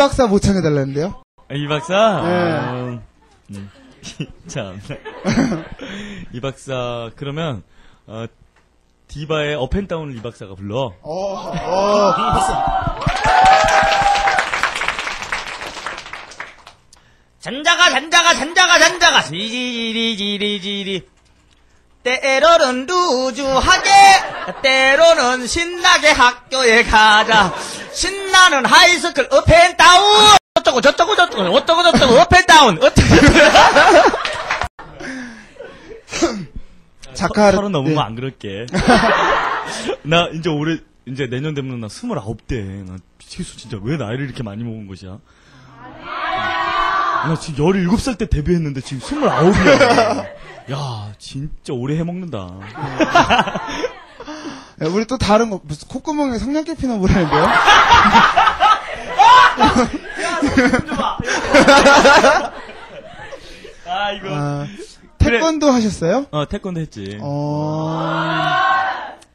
박사 모창해달라는데요? 아, 이 박사? 네. 어, 음. 참. 이 박사, 그러면, 어, 디바의 업앤다운을 이 박사가 불러. 어, 어, 잔자가 잔자가 잔자가 잔자가 지리지리지리지리 때로는 루즈하게 때로는 신나게 학교에 가자 신나는 하이스쿨 업앤다운 어쩌고 저쩌고 저쩌고 어쩌고 저쩌고 업앤다운 어쩌고 작가를. 서로 네. 안 그럴게. 나 이제 올해, 이제 내년 되면 나 29대. 나 미치겠어. 진짜 왜 나이를 이렇게 많이 먹은 것이야? 나 지금 17살 때 데뷔했는데 지금 29이야. 야, 진짜 오래 해먹는다. 네, 우리 또 다른 거, 무슨 콧구멍에 성냥개 피나 보라는데요? 아, 이거. 아, 태권도 하셨어요? 어, 태권도 했지. 어,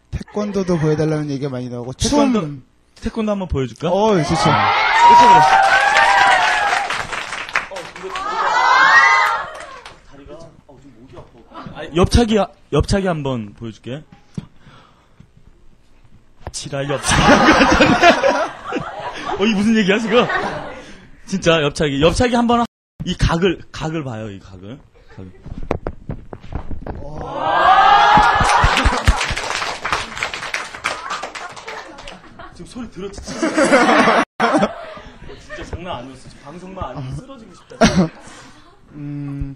태권도도 보여달라는 얘기가 많이 나오고, 태권도, 춤. 태권도 한번 보여줄까? 어, 좋죠. 아, 옆차기, 옆차기 한번 보여줄게. 지랄 옆차기. 어, 이 무슨 얘기야, 지금? 진짜, 옆차기. 옆차기 한 번, 이 각을, 각을 봐요, 이 각을. 각을. 지금 소리 들었지? 진짜. 어, 진짜 장난 아니었어. 지금 방송만 아니면 쓰러지고 싶다.